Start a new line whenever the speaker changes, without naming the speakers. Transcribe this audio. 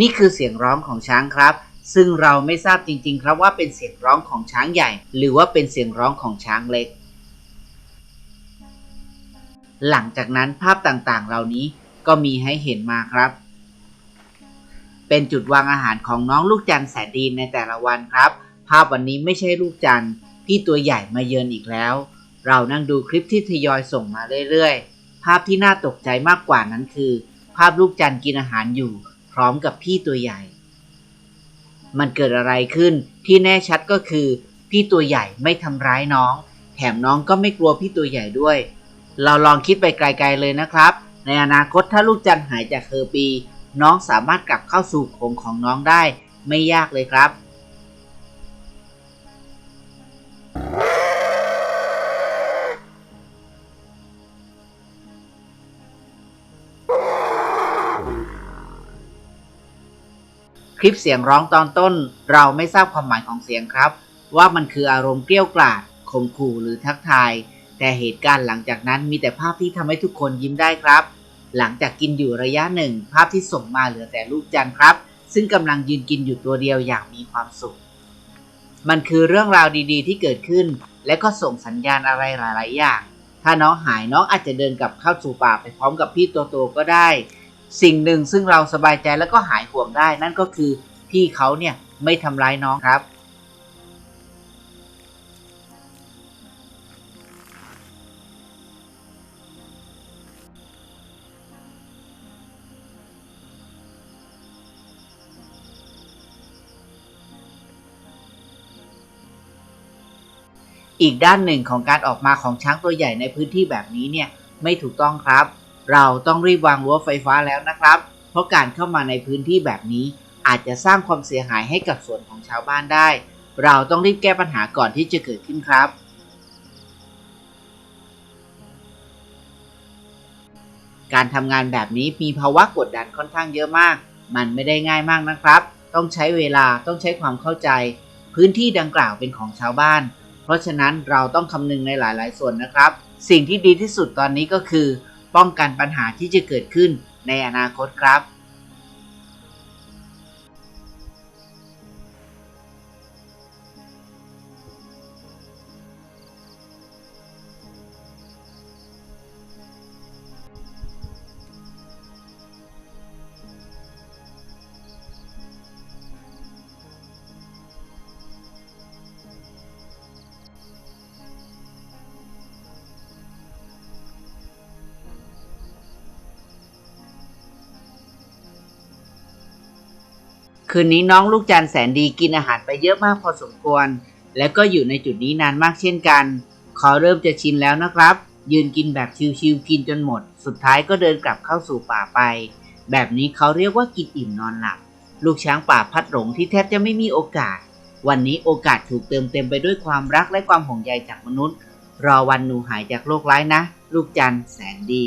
นี่คือเสียงร้องของช้างครับ ซึ่งเราไม่ทราบจริง ๆ ครับว่าเป็นเสียงร้องของช้างใหญ่ หรือว่าเป็นเสียงร้องของช้างเล็ก หลังจากนั้นภาพต่างๆ เหล่านี้ก็มีให้เห็นมาครับ เป็นจุดวางอาหารของน้องลูกจันทร์แสนดีในแต่ละวันครับ ภาพวันนี้ไม่ใช่ลูกจันทร์พี่ตัวใหญ่มาเยือนอีกแล้ว เรานั่งดูคลิปที่ทยอยส่งมาเรื่อยๆ ภาพที่น่าตกใจมากกว่านั้นคือ ภาพลูกจันทร์กินอาหารอยู่ พร้อมกับพี่ตัวใหญ่ มันเกิดอะไรขึ้นที่แน่ชัดก็คือ พี่ตัวใหญ่ไม่ทำร้ายน้อง แถมน้องก็ไม่กลัวพี่ตัวใหญ่ด้วย เราลองคิดไปไกลๆเลยนะครับ ในอนาคตถ้าลูกจันหายจากเฮอร์ปี น้องสามารถกลับเข้าสู่โขงของน้องได้ ไม่ยากเลยครับ คลิปเสียงร้องตอนต้น เราไม่ทราบความหมายของเสียงครับ ว่ามันคืออารมณ์เกลี้ยกล่อมข่มขู่หรือทักทาย แต่เหตุการณ์หลังจากนั้นมีแต่ภาพที่ทำให้ทุกคนยิ้มได้ครับ หลังจากกินอยู่ระยะหนึ่ง ภาพที่ส่งมาเหลือแต่ลูกจันทร์ครับ ซึ่งกำลังยืนกินอยู่ตัวเดียวอย่างมีความสุข มันคือเรื่องราวดีๆ ที่เกิดขึ้น และก็ส่งสัญญาณอะไรหลาย ๆ อย่าง ถ้าน้องหายน้องอาจจะเดินกลับเข้าสู่ป่าไปพร้อมกับพี่ตัวโตก็ได้ สิ่งหนึ่งซึ่งเราสบายใจแล้วก็หายห่วงได้ นั่นก็คือพี่เขาเนี่ยไม่ทำร้ายน้องครับ อีกด้านหนึ่งของการออกมาของช้างตัวใหญ่ในพื้นที่แบบนี้เนี่ยไม่ถูกต้องครับ เราต้องรีบวางรั้วไฟฟ้าแล้วนะครับ เพราะการเข้ามาในพื้นที่แบบนี้อาจจะสร้างความเสียหายให้กับส่วนของชาวบ้านได้ เราต้องรีบแก้ปัญหาก่อนที่จะเกิดขึ้นครับ การทำงานแบบนี้มีภาวะกดดันค่อนข้างเยอะมาก มันไม่ได้ง่ายมากนะครับ ต้องใช้เวลาต้องใช้ความเข้าใจ พื้นที่ดังกล่าวเป็นของชาวบ้าน เพราะฉะนั้นเราต้องคำนึงในหลาย ๆ ส่วนนะครับ สิ่งที่ดีที่สุดตอนนี้ก็คือ ป้องกันปัญหาที่จะเกิดขึ้นในอนาคตครับ คืนนี้น้องลูกจันแสนดีกินอาหารไปเยอะมากพอสมควร และก็อยู่ในจุดนี้นานมากเช่นกันเขาเริ่มจะชินแล้วนะครับ ยืนกินแบบชิวๆกินจนหมด สุดท้ายก็เดินกลับเข้าสู่ป่าไป แบบนี้เขาเรียกว่ากินอิ่มนอนหลับ ลูกช้างป่าพัดหลงที่แทบจะไม่มีโอกาส วันนี้โอกาสถูกเติมเต็มไปด้วยความรักและความห่วงใยจากมนุษย์ รอวันหนูหายจากโรคร้ายนะ ลูกจันแสนดี